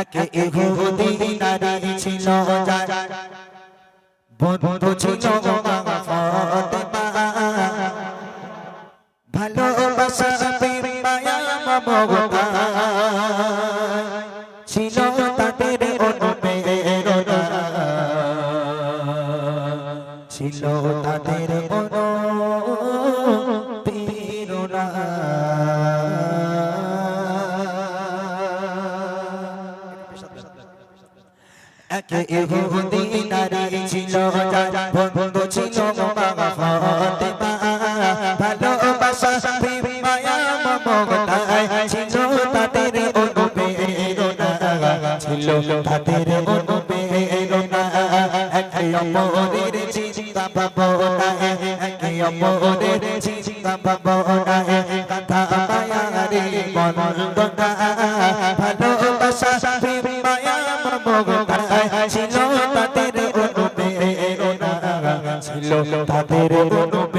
একে ইহুদি নারী ছিল বন্ধু ছিল ভালোবাসা মায়া মমতা। একে ইহুদি নারী ছিল বন্ধু ছিল ফাতেমা ভালোবাসা প্রেম মায়া মমতায় ছিল তাদের অনুপ্রেরণা ছিল তাদের অনুপ্রেরণা একে অপরের চিন্তা ভাবনা একে অপরের চিন্তা ভাবনা কথা মায়ারে বন্দনা ভালোবাসা তাদের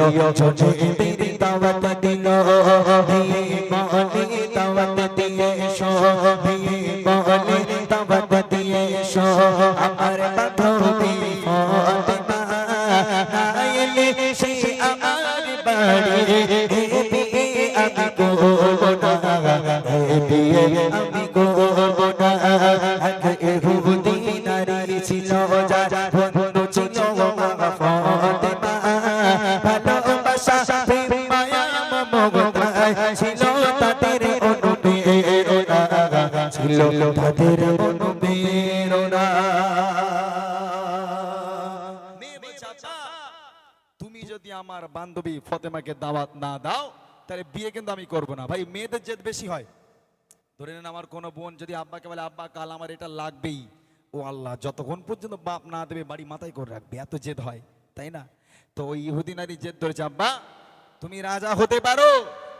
প্রিয় ছোটেদের দাওয়াত যদি আমার বান্ধবী ফতেমাকে দাওয়াত না দাও, তাহলে বিয়ে কিন্তু আমি করব না। ভাই, মেয়েদের জেদ বেশি হয়। ধরে নেন আমার কোনো বোন যদি আব্বাকে বলে, আব্বা, কাল আমার এটা লাগবেই। ও আল্লাহ, যতক্ষণ পর্যন্ত বাপ না দেবে, বাড়ি মাথায় করে রাখবে। এত জেদ হয়, তাই না? তো ওই ইহুদি নারী জেদ ধরেছে, আব্বা, তুমি রাজা হতে পারো,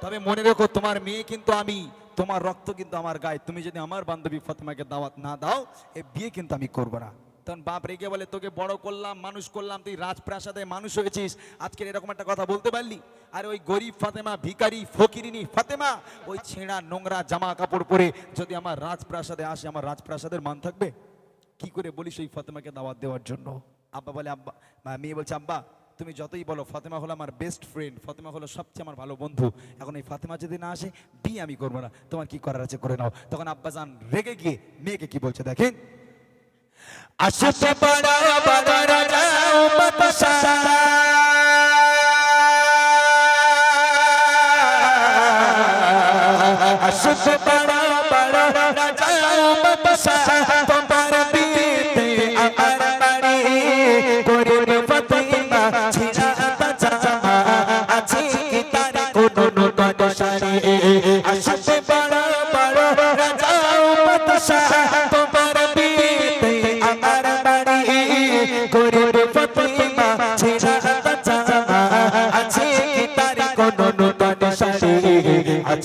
তবে মনে রেখো তোমার মেয়ে কিন্তু আমি, তোমার রক্ত কিন্তু আমার গায়ে। তুমি যদি আমার বান্ধবী ফতেমাকে দাওয়াত না দাও, এ বিয়ে কিন্তু আমি করব না। তখন বাপ রেগে বলে, তোকে বড় করলাম, মানুষ করলাম, তুই রাজপ্রাসাদে মানুষ হয়েছিস। আজকের এরকম একটা কথা বলতে পারলি? আর ওই গরিব ফাতেমা, ভিখারি, ফকিরিনী ফাতেমা, ওই ছেঁড়া নোংরা জামা কাপড় পরে যদি আমার রাজপ্রাসাদে আসে, আমার রাজপ্রাসাদের মান থাকবে? কি করে বলিস ওই ফাতেমাকে দাওয়াত দেওয়ার জন্য? আব্বা বলে, আব্বা মেয়ে বলছে, আব্বা, তুমি যতই বলো, ফাতেমা হলো আমার বেস্ট ফ্রেন্ড ফাতেমা হলো সবচেয়ে আমার ভালো বন্ধু। এখন এই ফাতেমা যদি না আসে, বিয়ে আমি করব না। তোমার কি করার আছে, করে নাও। তখন আব্বা যান রেগে গিয়ে, মেয়েকে কি বলছে দেখেন? আসতে বড় বড় রাজা বাদশা আসতে বড় বড় রাজা বাদশা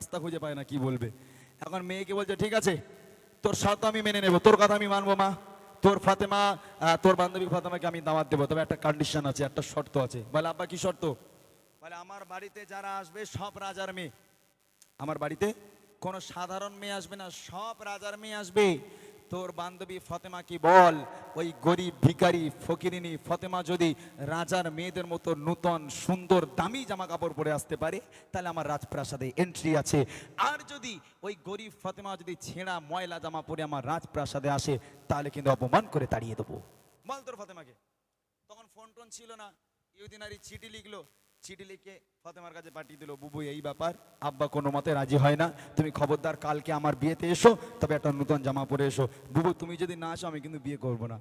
রাস্তা খুঁজে পায় না, কি বলবে? এখন মেয়েকে বলছে, ঠিক আছে, তোর শর্ত আমি মেনে নেব, তোর কথা আমি মানবো, মা। তোর ফাতেমা তোর বান্ধবী ফাতেমাকে আমি দাওয়াত দেবো। তবে একটা কন্ডিশন আছে, একটা শর্ত আছে। বলে, আব্বা, কি শর্ত? বলে, আমার বাড়িতে যারা আসবে, সব রাজার মেয়ে। আমার বাড়িতে কোনো সাধারণ মেয়ে আসবে না, সব রাজার মেয়ে আসবে। তোর বান্ধবী ফতেমা কি বল? ওই গরিব ভিখারি ফকিরিনী ফতেমা যদি রাজার মেয়েদের মতো নূতন, সুন্দর, দামি জামা কাপড় পরে আসতে পারে, তাহলে আমার রাজপ্রাসাদে এন্ট্রি আছে। আর যদি ওই গরিব ফতেমা যদি ছেঁড়া ময়লা জামা পরে আমার রাজপ্রাসাদে আসে, তাহলে কিন্তু অপমান করে তাড়িয়ে দেবো। বল তোর ফতেমাকে। তখন ফোন টোন ছিল না। ইউদিনারি চিঠি লিখলো। চিঠি লিখে ফতেমার কাছে পাঠিয়ে দিল, বুবু, এই ব্যাপার। আব্বা কোনো মতে রাজি হয় না। তুমি খবরদার, কালকে আমার বিয়েতে এসো, তবে একটা নতুন জামা পরে এসো। বুবু, তুমি যদি না আসো, আমি কিন্তু বিয়ে করব না।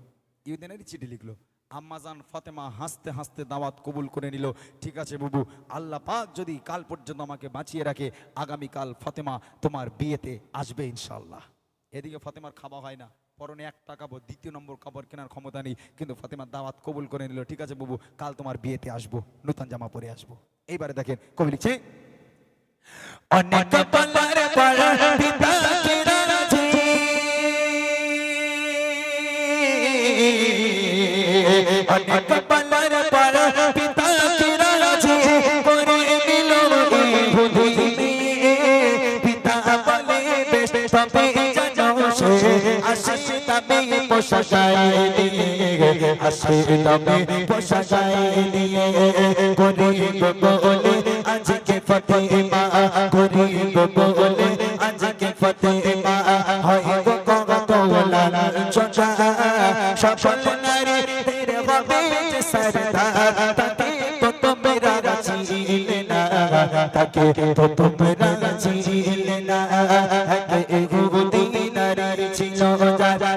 ইউদিনারি চিঠি লিখলো। আম্মাজান ফতেমা হাসতে হাসতে দাওয়াত কবুল করে নিল। ঠিক আছে বুবু, আল্লাহ পাক যদি কাল পর্যন্ত আমাকে বাঁচিয়ে রাখে, আগামীকাল ফতেমা তোমার বিয়েতে আসবে ইনশাল্লাহ এদিকে ফতেমার খাওয়া হয় না। পরনে এক টাকা দ্বিতীয় নম্বর কাপড় কেনার ক্ষমতা নেই। কিন্তু ফাতেমার দাওয়াত কবুল করে নিল, ঠিক আছে বাবু, কাল তোমার বিয়েতে আসব, নতুন জামা পরে আসব। এইবারে দেখেন, কবি লিখছে, অনেক অনেক পোষায় দিয়ে আসে তবে পোষায় দিয়ে গরিব বলে আজকে ফতেমা গরিব বলে আজকে ফতেমা হয় গো কতলা চোচা সফল নারী তেরে হবে সরদার তাকে তো তোমরা চিনলে না তাকে তো তোমরা চিনলে না এগুদি নারী ছিল যারা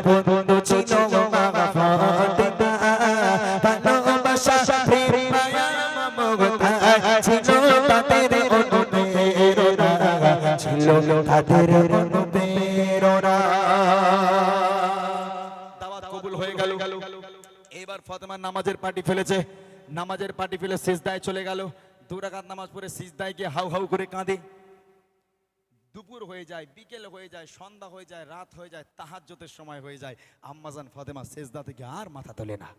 ছিল তাদের অনুপ্রেরণা। দাওয়াত কবুল হয়ে গেল। এবার ফতেমার নামাজের ফেলেছে। নামাজের ফেলে সিজদায় চলে গেল। দু রাকাত নামাজ পড়ে সিজদায় গিয়ে হাউ হাউ করে কাঁদে। দুপুর হয়ে যায়, বিকেল হয়ে যায়, সন্ধ্যা হয়ে যায়, রাত হয়ে যায় তাহাজ্জতের সময় হয়ে যায়। আম্মাজান ফাতেমা সেজদা থেকে আর মাথা তোলে না।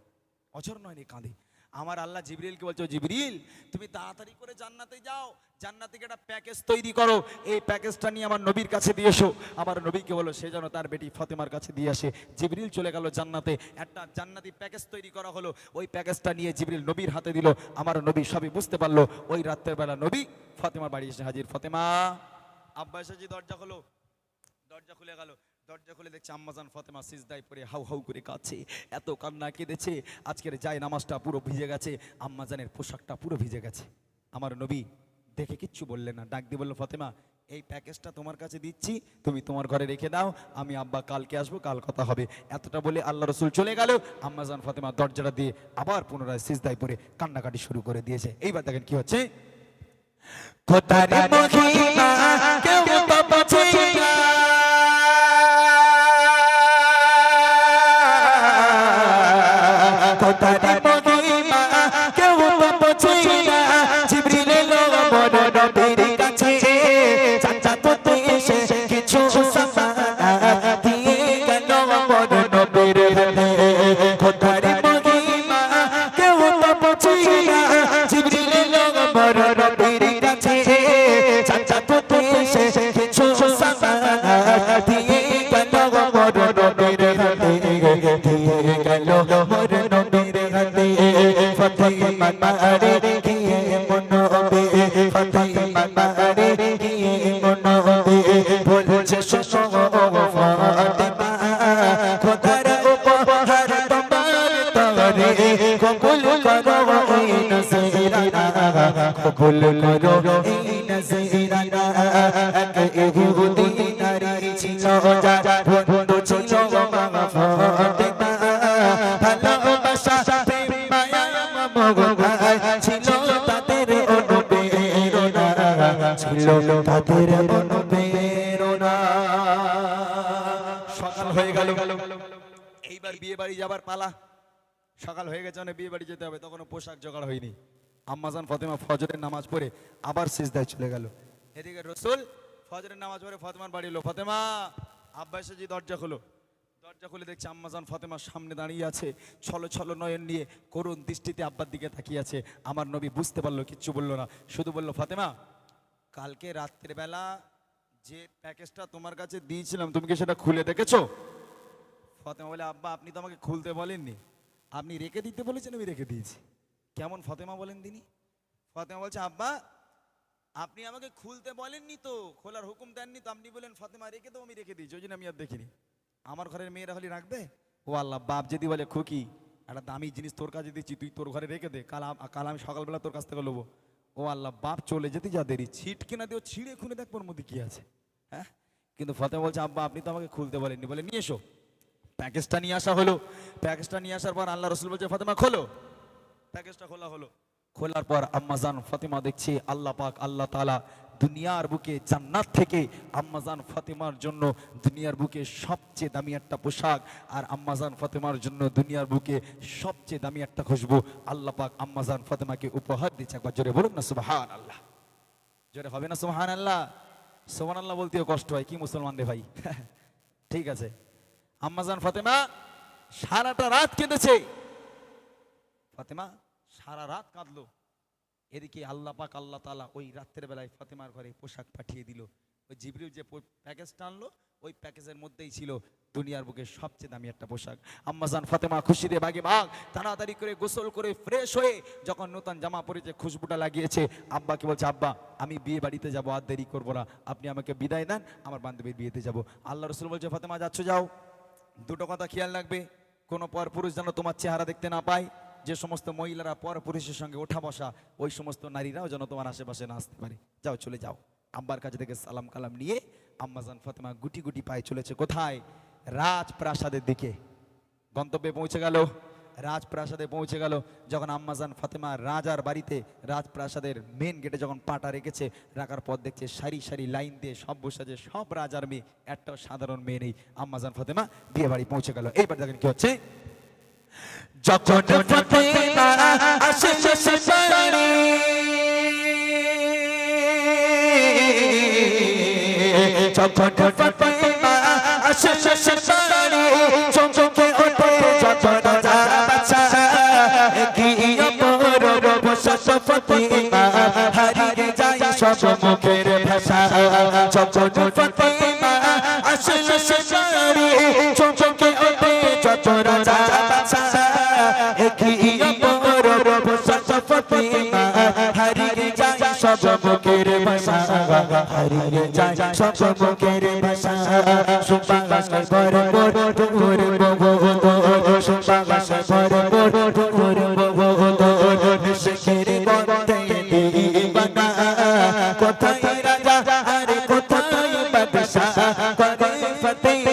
অচর কাঁদে। আমার আল্লাহ জিবরিলকে বলছো জিবরিল, তুমি তাড়াতাড়ি করে জান্নাতে যাও। জান্নাত থেকে একটা প্যাকেজ তৈরি করো। এই প্যাকেজটা নিয়ে আমার নবীর কাছে দিয়ে এসো। আমার নবীকে বলো, সে যেন তার বেটি ফতেমার কাছে দিয়ে আসে। জিবরিল চলে গেল জান্নাতে। একটা জান্নাতি প্যাকেজ তৈরি করা হলো। ওই প্যাকেজটা নিয়ে জিবরিল নবীর হাতে দিল। আমার নবী সবই বুঝতে পারল। ওই রাত্রের বেলা নবী ফতেমার বাড়ি এসে হাজির। ফতেমা! আব্বা এসেছি দরজা হলো দরজা খুলে গেল। দরজা খুলে দেখছে আম্মাজান ফতেমা সিজদায় পরে হাউ হাউ করে কাছে এত কান্না কেঁদেছে। আজকের যায় নামাজটা পুরো ভিজে গেছে। আম্মাজানের পোশাকটা পুরো ভিজে গেছে। আমার নবী দেখে কিচ্ছু বললেন না। ডাক দিয়ে বলল ফতেমা এই প্যাকেজটা তোমার কাছে দিচ্ছি তুমি তোমার ঘরে রেখে দাও আমি আব্বা কালকে আসব কাল কথা হবে। এতটা বলে আল্লাহ রসুল চলে গেল। আম্মাজান ফতেমা দরজাটা দিয়ে আবার পুনরায় সিজদায় পরে কান্নাকাটি শুরু করে দিয়েছে। এইবার দেখেন কি হচ্ছে? কবুল করো এই নজরানা নারী বন্ধু ছিল মা ফতেমা ভালোবাসা প্রেম মায়া তাদের তাদের সকাল হয়ে গেল। এইবার বিয়ে বাড়ি যাবার পালা। সকাল হয়ে গেছে মানে বিয়ে বাড়ি যেতে হবে, তখনও পোশাক জোগাড় হয়নি। আম্মাজান ফতেমা ফজরের নামাজ পড়ে আবার সিজদায় চলে গেল। এদিকে রসুল ফজরের নামাজ পড়ে ফতেমার বাড়ি এলো। ফতেমা, আব্বা এসে যে দরজা খোলো। দরজা খুলে দেখছে আম্মাজান ফতেমার সামনে দাঁড়িয়ে আছে, ছলো ছলো নয়ন নিয়ে করুণ দৃষ্টিতে আব্বার দিকে তাকিয়ে আছে। আমার নবী বুঝতে পারল, কিচ্ছু বলল না। শুধু বলল, ফাতেমা, কালকে রাত্রের বেলা যে প্যাকেজটা তোমার কাছে দিয়েছিলাম, তুমি কি সেটা খুলে দেখেছ? ফতেমা বলে, আব্বা, আপনি তো আমাকে খুলতে বলেননি। আপনি রেখে দিতে বলেছেন, আমি রেখে দিয়েছি। কেমন ফতেমা বলেন তিনি? ফতেমা বলছে, আব্বা, আপনি আমাকে খুলতে বলেননি তো, খোলার হুকুম দেননি তো, আপনি বলেন, ফতেমা, রেখে দাও, আমি রেখে দিয়েছি ওই জন্য আমি আর দেখিনি। আমার ঘরের মেয়েরা হলে রাখবে? ও আল্লাহ, বাপ যদি বলে, খুকি, একটা দামি জিনিস তোর কাছে দিচ্ছি, তুই তোর ঘরে রেখে দে, কাল কাল আমি সকালবেলা তোর কাছ থেকে নেব ও আল্লাহ, বাপ, চলে যেতে যা দেরি, ছিট কিনা দিও, ছিঁড়ে খুনে দেখ ওর মধ্যে কি আছে। হ্যাঁ? কিন্তু ফতেমা বলছে, আব্বা, আপনি তো আমাকে খুলতে বলেননি। বলে, নিয়ে এসো। প্যাকেজটা নিয়ে আসা হলো। প্যাকেজটা নিয়ে আসার পর আল্লাহ রসুল বলছে, ফতেমা, খোলো। প্যাকেজটা খোলা হলো। খোলার পর আম্মাজান ফাতেমা দেখছে, আল্লাহ পাক, আল্লাহ তাআলা দুনিয়ার বুকে জান্নাত থেকে আম্মাজান ফাতেমার জন্য দুনিয়ার বুকে সবচেয়ে দামি একটা পোশাক আর আম্মাজান ফাতেমার জন্য দুনিয়ার বুকে সবচেয়ে দামি একটা খুশবু। আল্লাহ পাক আম্মাজান ফাতেমাকে উপহার দিচ্ছে একবার। জোরে বলুন না সুবহান আল্লাহ জোরে হবে না সুবহান আল্লাহ সুবহান আল্লাহ বলতেও কষ্ট হয়। কি মুসলমান রে ভাই? ঠিক আছে। আম্মাজান ফাতেমা সারাটা রাত কেঁদেছে। ফাতেমা সারা রাত কাঁদলো। এদিকে আল্লাহ পাক আল্লাহ তালা ওই রাত্রের বেলায় ফাতেমার ঘরে পোশাক পাঠিয়ে দিল। ওই জিবরিল যে পো- প্যাকেজটা আনলো, ওই প্যাকেজের মধ্যেই ছিল দুনিয়ার বুকে সবচেয়ে দামি একটা পোশাক। আম্মাজান ফাতেমা খুশিতে বাগে বাঘ তাড়াতাড়ি করে গোসল করে ফ্রেশ হয়ে যখন নতুন জামা পরেছে খুশবুটা লাগিয়েছে, আব্বাকে বলছে, আব্বা, আমি বিয়ে বাড়িতে যাব, আর দেরি করব না। আপনি আমাকে বিদায় দেন আমার বান্ধবীর বিয়েতে যাব। আল্লাহ রসুল বলছে, ফাতেমা, যাচ্ছ, যাও। দুটো কথা খেয়াল রাখবে। কোনো পর পুরুষ যেন তোমার চেহারা দেখতে না পায়। যে সমস্ত মহিলারা পর পুরুষের সঙ্গে ওঠা বসা, ওই সমস্ত নারীরাও যেন তোমার আশেপাশে না আসতে পারে। যাও, চলে যাও। আব্বার কাছে থেকে সালাম কালাম নিয়ে আম্মাজান ফাতেমা গুটি গুটি পায়ে চলেছে। কোথায়? রাজপ্রাসাদের দিকে। গন্তব্যে পৌঁছে গেল। রাজপ্রাসাদে পৌঁছে গেল। যখন আম্মাজান ফাতেমা রাজার বাড়িতে রাজপ্রাসাদের মেন গেটে যখন পাটা রেখেছে, রাখার পর দেখছে সারি সারি লাইন দিয়ে সব বসে আছে, সব রাজার মেয়ে। একটাও সাধারণ মেয়ে নেই। আম্মাজান ফাতেমা বিয়ে বাড়ি পৌঁছে গেল। এইবার দেখেন কি হচ্ছে। যখন ফাতেমা আসে শেষে বাড়ি যখন ফাতেমা আসে শেষে বাড়ি চমকে ওঠে যত রাজা বাচ্চা কি অপর বসা ফাতেমা হারিয়ে যায় সব মুখের ভাষা। যখন হারিয়ে যায় সব মুখের ভাষা সুবাস বর বর তোর বব সুবাস বর বর তোর বব শেখের বন্দে দিবানা কোথায় রাজা আরে কোথায় বাদশা করে ফতেমা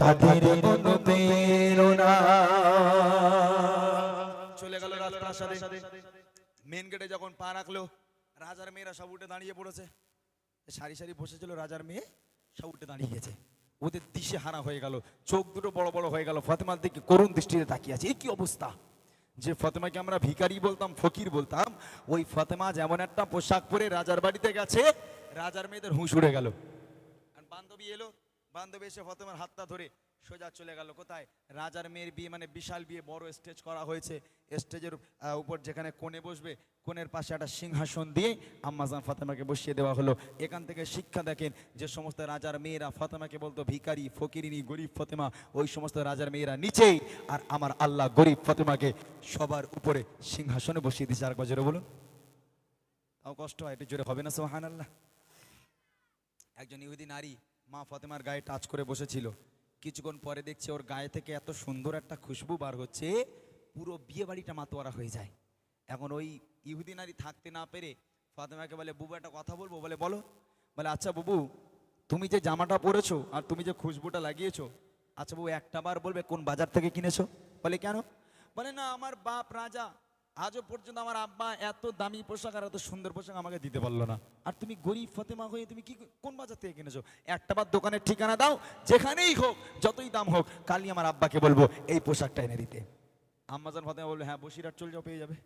তাদের অনুপ্রেরণা চলে গেল রাজপ্রাসাদে মেন গেটে যখন পা রাখল রাজার মেয়েরা সব উঠে দাঁড়িয়ে পড়েছে। সারি সারি বসেছিল রাজার মেয়ে সব উঠে দাঁড়িয়ে গেছে। ওদের দিশে হারা হয়ে গেল চোখ দুটো বড় বড় হয়ে গেল। ফাতেমার দিকে করুণ দৃষ্টিতে তাকিয়ে আছে। এই কি অবস্থা? যে ফাতেমাকে আমরা ভিখারি বলতাম ফকির বলতাম ওই ফাতেমা যেমন একটা পোশাক পরে রাজার বাড়িতে গেছে রাজার মেয়েদের হুঁশ উড়ে গেল। আর বান্ধবী এলো বান্ধবী এসে ফতেমার হাতটা ধরে সোজা চলে গেল। কোথায়? রাজার মেয়ের বিয়ে মানে বিশাল বিয়ে, বড় স্টেজ করা হয়েছে। স্টেজের উপর যেখানে কোণে বসবে, কোণের পাশে একটা সিংহাসন দিয়ে আম্মাজান ফাতেমাকে বসিয়ে দেওয়া হলো। এখান থেকে শিক্ষা দেখেন যে সমস্ত রাজার মেয়েরা, ফাতেমাকে বলতো, ভিখারি, ফকিরিনী, গরিব ফতেমা। ওই সমস্ত রাজার মেয়েরা নিচেই, আর আমার আল্লাহ গরিব ফতেমাকে সবার উপরে সিংহাসনে বসিয়ে দিয়েছে। আর গজরে বলুন। তাও কষ্ট হয়, একটু জোরে হবে না সোহান আল্লাহ একজন ইহুদি নারী মা ফাতেমার গায়ে টাচ করে বসেছিল। কিছুক্ষণ পরে দেখছে ওর গায়ে থেকে এত সুন্দর একটা খুশবু বার হচ্ছে, পুরো বিয়ে বাড়িটা মাতোয়ারা হয়ে যায়। এখন ওই ইহুদি নারী থাকতে না পেরে ফাতেমাকে বলে, বুবু, একটা কথা বলব? বলে, বলো। বলে আচ্ছা বুবু, তুমি যে জামাটা পরেছো আর তুমি যে খুশবুটা লাগিয়েছো আচ্ছা বাবু, একটা বার বলবে কোন বাজার থেকে কিনেছো? বলে, কেন? বলে, না, আমার বাপ রাজা আজও পর্যন্ত আমার আব্বা এত দামি পোশাক আর এত সুন্দর পোশাক আমাকে দিতে পারল না। আর তুমি গরিব ফতেমা হয়ে তুমি কি কোন বাজার থেকে কিনেছো? একটা বার দোকানের ঠিকানা দাও, যেখানেই হোক, যতই দাম হোক, কালই আমার আব্বাকে বলব, এই পোশাকটা এনে দিতে। আম্মাজান ফতেমা বলল হ্যাঁ বসিরহাট চল যাও, পেয়ে যাবে।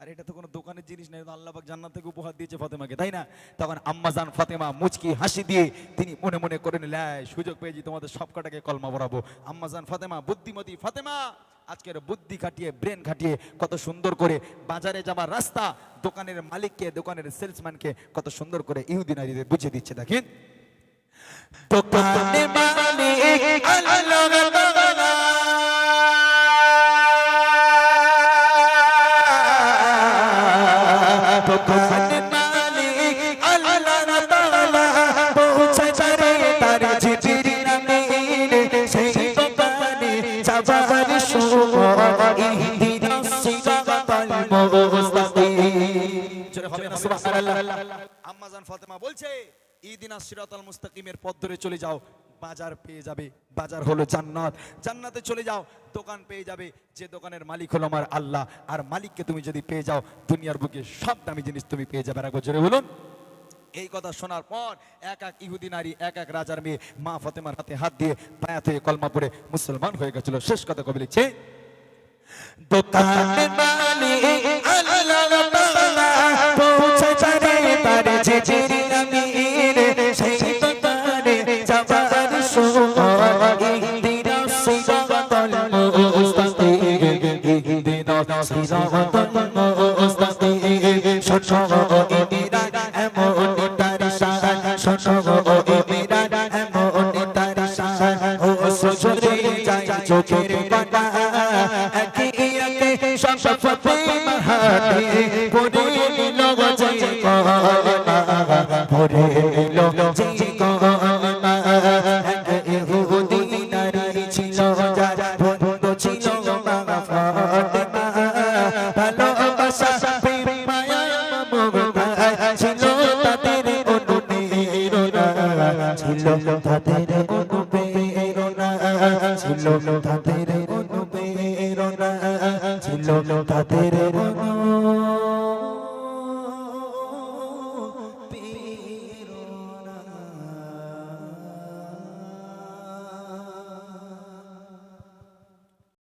আর এটা তো কোনো দোকানের জিনিস নেই আল্লাহ পাক জান্নাত থেকে উপহার দিয়েছে ফাতেমাকে, তাই না? তখন আম্মাজান ফাতেমা মুচকি হাসি দিয়ে তিনি মনে মনে করে নিলেন সুযোগ পেয়েছি, তোমাদের সব কটাকে কলমা বরাবো আম্মাজান ফাতেমা, বুদ্ধিমতী ফাতেমা আজকের বুদ্ধি খাটিয়ে ব্রেন খাটিয়ে কত সুন্দর করে বাজারে যাবার রাস্তা, দোকানের মালিককে, দোকানের সেলসম্যানকে কত সুন্দর করে ইহুদি নারীদের বুঝিয়ে দিচ্ছে, দেখেন। দোকানে মালিক আল্লাহ আম্মাজান ফাতেমা বলছে ইদিনা সিরাতাল মুস্তাকিমের পথ ধরে চলে যাও, বাজার পেয়ে যাবে, বাজার হলো জান্নাত, জান্নাতে চলে যাও, দোকান পেয়ে যাবে, যে দোকানের মালিক হলো আমার আল্লাহ, আর মালিককে তুমি যদি পেয়ে যাও, দুনিয়ার বুকে সব দামি জিনিস তুমি পেয়ে যাবে। রাখো জোরে বলুন। এই কথা শোনার পর এক এক ইহুদি নারী, এক এক রাজার মেয়ে মা ফতেমার হাতে হাত দিয়ে হয়ে কলমা পড়ে মুসলমান হয়ে গেছিল। শেষ কথা কবি লিখছে, দোকানে তার জিজির আমিন সেই দোকানে যাবার সময় ইহদিনাস সিরাতাল মুস্তাকিম ইহদিনাস সিরাতাল তাদের